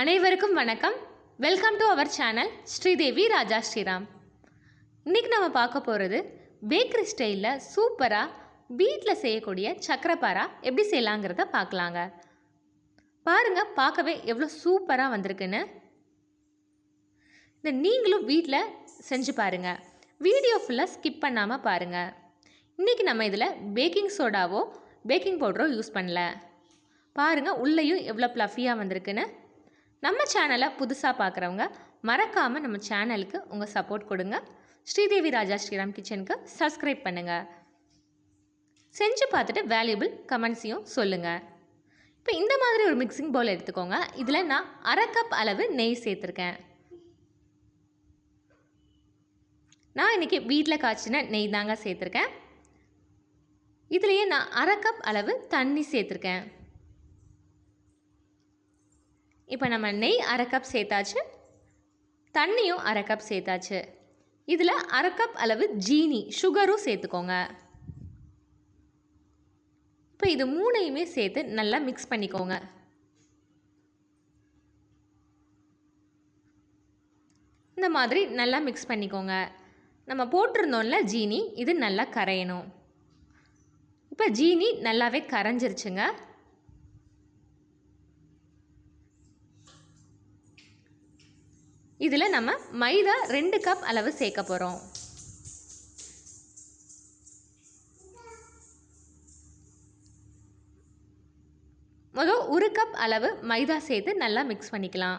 அனைவருக்கும் வணக்கம். Welcome to our channel Sridevi Raja Sriram. இன்றைக்கி நம்ம பார்க்க போகிறது பேக்கரி ஸ்டைலில் சூப்பராக வீட்டில் செய்யக்கூடிய சக்கரப்பாரா எப்படி செய்யலாங்கிறத பார்க்கலாங்க. பாருங்கள் பார்க்கவே எவ்வளோ சூப்பராக வந்திருக்குன்னு. இந்த நீங்களும் வீட்டில் செஞ்சு பாருங்கள் வீடியோ ஃபுல்லாக ஸ்கிப் பண்ணாமல் பாருங்கள் இன்றைக்கி நம்ம இதில் பேக்கிங் சோடாவோ பேக்கிங் பவுடரோ யூஸ் பண்ணல. பாருங்கள் உள்ளேயும் எவ்வளோ ப்ளஃபியாக வந்திருக்குன்னு. நம்ம சேனலை புதுசாக பார்க்குறவங்க மறக்காமல் நம்ம சேனலுக்கு உங்கள் சப்போர்ட் கொடுங்க. ஸ்ரீதேவி ராஜா ஸ்ரீராம் கிச்சனுக்கு சப்ஸ்கிரைப் பண்ணுங்கள் செஞ்சு பார்த்துட்டு வேல்யூபிள் கமெண்ட்ஸையும் சொல்லுங்கள் இப்போ இந்த மாதிரி ஒரு மிக்சிங் பவுல் எடுத்துக்கோங்க. இதில் நான் அரை கப் அளவு நெய் சேர்த்துருக்கேன். நான் இன்றைக்கி வீட்டில் காய்ச்சின நெய் தாங்க சேர்த்துருக்கேன். இதுலேயே நான் அரை கப் அளவு தண்ணி சேர்த்துருக்கேன். இப்போ நம்ம நெய் அரை கப் சேர்த்தாச்சு. தண்ணியும் அரை கப் சேர்த்தாச்சு. இதில் அரை கப் அளவு ஜீனி சுகரும் சேர்த்துக்கோங்க. இப்போ இது மூணையுமே சேர்த்து நல்லா மிக்ஸ் பண்ணிக்கோங்க. இந்த மாதிரி நல்லா மிக்ஸ் பண்ணிக்கோங்க. நம்ம போட்டிருந்தோம்ல ஜீனி இது நல்லா கரையணும். இப்போ ஜீனி நல்லாவே கரைஞ்சிருச்சுங்க. இதில் நம்ம மைதா ரெண்டு கப் அளவு சேர்க்க போகிறோம் முதல் ஒரு கப் அளவு மைதா சேர்த்து நல்லா மிக்ஸ் பண்ணிக்கலாம்.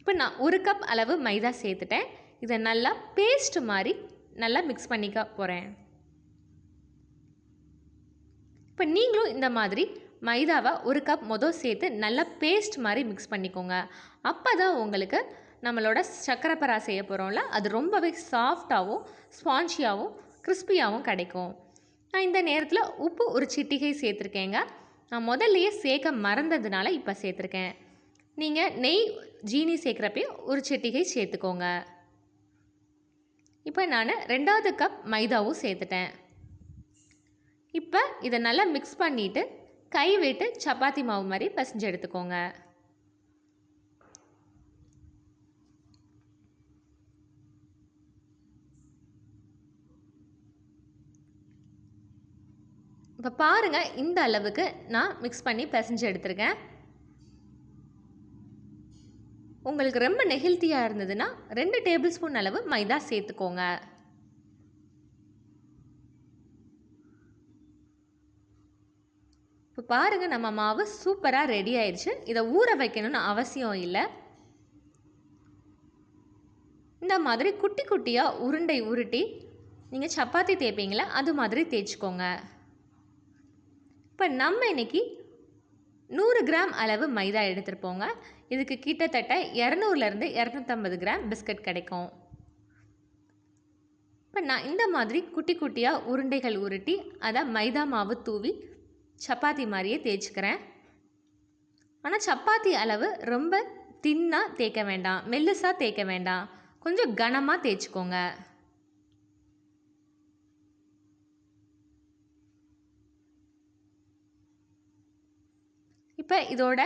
இப்போ நான் ஒரு கப் அளவு மைதா சேர்த்துட்டேன். இதை நல்லா பேஸ்ட் மாதிரி நல்லா மிக்ஸ் பண்ணிக்க போகிறேன் இப்போ நீங்களும் இந்த மாதிரி மைதாவை ஒரு கப் மொதல் சேர்த்து நல்லா பேஸ்ட் மாதிரி மிக்ஸ் பண்ணிக்கோங்க. அப்போ தான் உங்களுக்கு நம்மளோட சக்கரைப்பரா செய்ய போகிறோம்ல அது ரொம்பவே சாஃப்டாகவும் ஸ்பான்ச்சியாகவும் கிறிஸ்பியாகவும் கிடைக்கும். நான் இந்த நேரத்தில் உப்பு ஒரு சிட்டிகை சேர்த்துருக்கேங்க. நான் முதல்லையே சேர்க்க மறந்ததுனால இப்போ சேர்த்துருக்கேன். நீங்கள் நெய் ஜீனி சேர்க்குறப்பையும் ஒரு சிட்டிகை சேர்த்துக்கோங்க. இப்போ நான் ரெண்டாவது கப் மைதாவும் சேர்த்துட்டேன். இப்போ இதை நல்லா மிக்ஸ் பண்ணிவிட்டு கை விட்டு சப்பாத்தி மாவு மாதிரி பசைஞ்சு எடுத்துக்கோங்க. இப்போ பாருங்கள் இந்த அளவுக்கு நான் மிக்ஸ் பண்ணி பிசைஞ்சு எடுத்திருக்கேன். உங்களுக்கு ரொம்ப நெகிழ்த்தியாக இருந்ததுன்னா ரெண்டு டேபிள் ஸ்பூன் அளவு மைதா சேர்த்துக்கோங்க. இப்போ பாருங்கள் நம்ம மாவு சூப்பராக ரெடி ஆயிடுச்சு. இதை ஊற வைக்கணும்னு அவசியம் இல்லை. இந்த மாதிரி குட்டி குட்டியாக உருண்டை உருட்டி நீங்கள் சப்பாத்தி தேய்ப்பீங்களா? அது மாதிரி தேய்ச்சிக்கோங்க. இப்போ நம்ம இன்னைக்கு நூறு கிராம் அளவு மைதா எடுத்துருப்போங்க இதுக்கு கிட்டத்தட்ட இரநூறுலேருந்து இரநூத்தம்பது கிராம் பிஸ்கட் கிடைக்கும். இப்போ நான் இந்த மாதிரி குட்டி குட்டியாக உருண்டைகள் உருட்டி அதை மைதா மாவு தூவி சப்பாத்தி மாதிரியே தேய்ச்சிக்கிறேன். ஆனால் சப்பாத்தி அளவு ரொம்ப தின்னாக தேய்க்க வேண்டாம். மெல்லுசாக தேய்க்க வேண்டாம். கொஞ்சம் கனமாக தேய்ச்சிக்கோங்க. இப்போ இதோட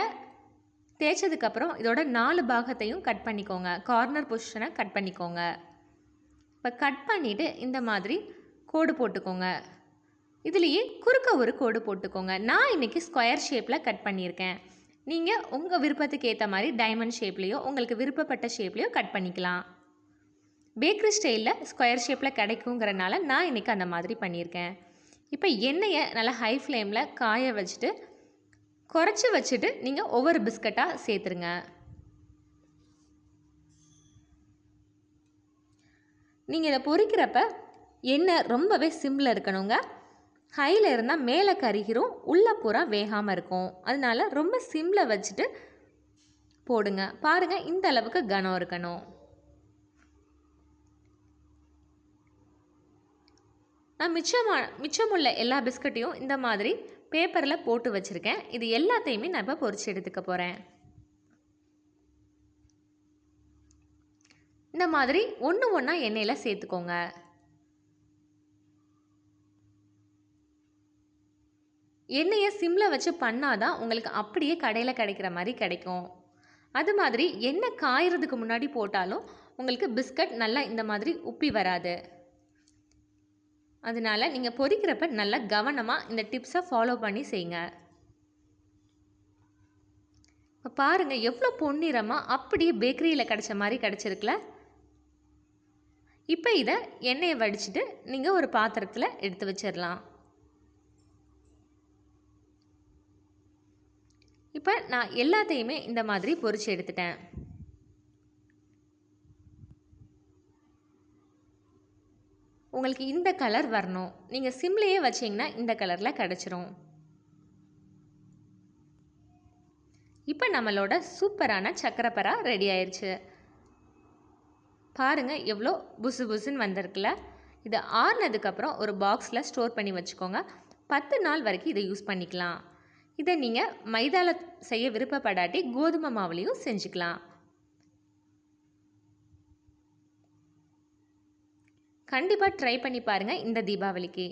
தேய்ச்சதுக்கப்புறம் இதோட நாலு பாகத்தையும் கட் பண்ணிக்கோங்க. கார்னர் பொசிஷனை கட் பண்ணிக்கோங்க. இப்போ கட் பண்ணிவிட்டு இந்த மாதிரி கோடு போட்டுக்கோங்க. இதுலேயே குறுக்க ஒரு கோடு போட்டுக்கோங்க. நான் இன்றைக்கி ஸ்கொயர் ஷேப்பில் கட் பண்ணியிருக்கேன். நீங்கள் உங்கள் விருப்பத்துக்கு ஏற்ற மாதிரி டைமண்ட் ஷேப்லேயோ உங்களுக்கு விருப்பப்பட்ட ஷேப்லேயோ கட் பண்ணிக்கலாம். பேக்கரி ஸ்டைலில் ஸ்கொயர் ஷேப்பில் கிடைக்குங்கிறனால நான் இன்றைக்கி அந்த மாதிரி பண்ணியிருக்கேன். இப்போ எண்ணெயை நல்லா ஹை ஃப்ளேமில் காய வச்சுட்டு குறைச்சி வச்சுட்டு நீங்கள் ஒவ்வொரு பிஸ்கட்டாக சேர்த்துருங்க. நீங்கள் இதை பொறிக்கிறப்ப எண்ணெய் ரொம்பவே சிம்மில் இருக்கணுங்க. ஹையில் இருந்தால் மேலே கருகிரும் உள்ளே பூரா வேகாமல் இருக்கும். அதனால ரொம்ப சிம்மில் வச்சுட்டு போடுங்க. பாருங்கள் இந்த அளவுக்கு கனம் இருக்கணும். நான் மிச்சமான மிச்சமுள்ள எல்லா பிஸ்கட்டையும் இந்த மாதிரி பேப்பரில் போட்டு வச்சுருக்கேன். இது எல்லாத்தையுமே நான் இப்போ பொறிச்சு எடுத்துக்க போகிறேன் இந்த மாதிரி ஒன்று ஒன்றா எண்ணெயில் சேர்த்துக்கோங்க. எண்ணெயை சிம்மில் வச்சு பண்ணாதான் உங்களுக்கு அப்படியே கடையில் கிடைக்கிற மாதிரி கிடைக்கும். அது மாதிரி எண்ணெய் காயறதுக்கு முன்னாடி போட்டாலும் உங்களுக்கு பிஸ்கட் நல்லா இந்த மாதிரி உப்பி வராது. அதனால நீங்கள் பொறிக்கிறப்ப நல்லா கவனமாக இந்த டிப்ஸை ஃபாலோ பண்ணி செய்யுங்க. இப்போ பாருங்கள் எவ்வளோ பொன்னிறமாக அப்படியே பேக்கரியில் கிடச்ச மாதிரி கிடச்சிருக்குல? இப்போ இதை எண்ணெயை வடிச்சிட்டு நீங்கள் ஒரு பாத்திரத்தில் எடுத்து வச்சிடலாம் இப்போ நான் எல்லாத்தையுமே இந்த மாதிரி பொறிச்சு எடுத்துட்டேன். உங்களுக்கு இந்த கலர் வரணும். நீங்கள் சிம்லேயே வச்சிங்கன்னா இந்த கலரில் கிடச்சிரும். இப்போ நம்மளோட சூப்பரான சக்கரப்பரா ரெடி ஆயிடுச்சு பாருங்கள் எவ்வளோ புசு புசுன்னு வந்திருக்குல்ல இது ஆறுனதுக்கப்புறம் ஒரு பாக்ஸில் ஸ்டோர் பண்ணி வச்சுக்கோங்க. பத்து நாள் வரைக்கும் இதை யூஸ் பண்ணிக்கலாம். இதை நீங்கள் மைதாவில் செய்ய விருப்பப்படாட்டி கோதுமை மாவுலேயும் செஞ்சுக்கலாம். கண்டிப்பாக ட்ரை பண்ணி பாருங்கள் இந்த தீபாவளிக்கு.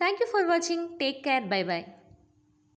தேங்க்யூ ஃபார் வாட்சிங் டேக் கேர் பை பை